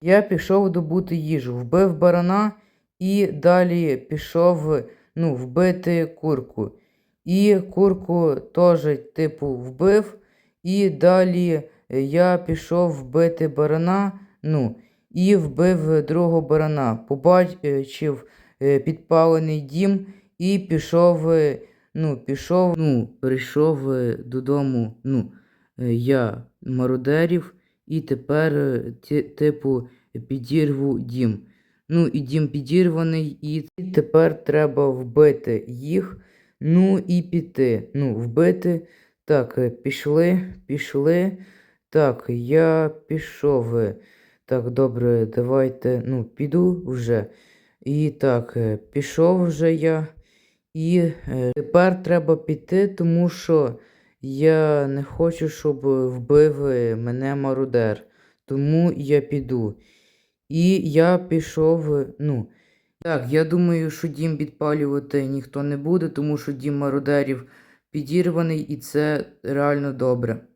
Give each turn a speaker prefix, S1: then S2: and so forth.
S1: Я пішов добути їжу, вбив барана і далі пішов ну, вбити курку. І курку теж, типу, вбив, і далі е, я пішов вбити барана, ну, і вбив другого барана. Побачив е, підпалений дім і пішов, е, ну, пішов, ну, прийшов додому, ну, я мародерів, і тепер, е, типу, підірву дім. Ну, і дім підірваний, і тепер треба вбити їх, ну і піти. Ну, вбити. Так, е, пішли, пішли. Так, я пішов. Так, добре, давайте, ну, піду вже. І так, е, пішов вже я. І тепер треба піти, тому що я не хочу, щоб вбив е, мене мародер. Тому я піду. І я пішов, е, ну. Так, я думаю, що дім підпалювати ніхто не буде, тому що дім мародерів підірваний, і це реально добре.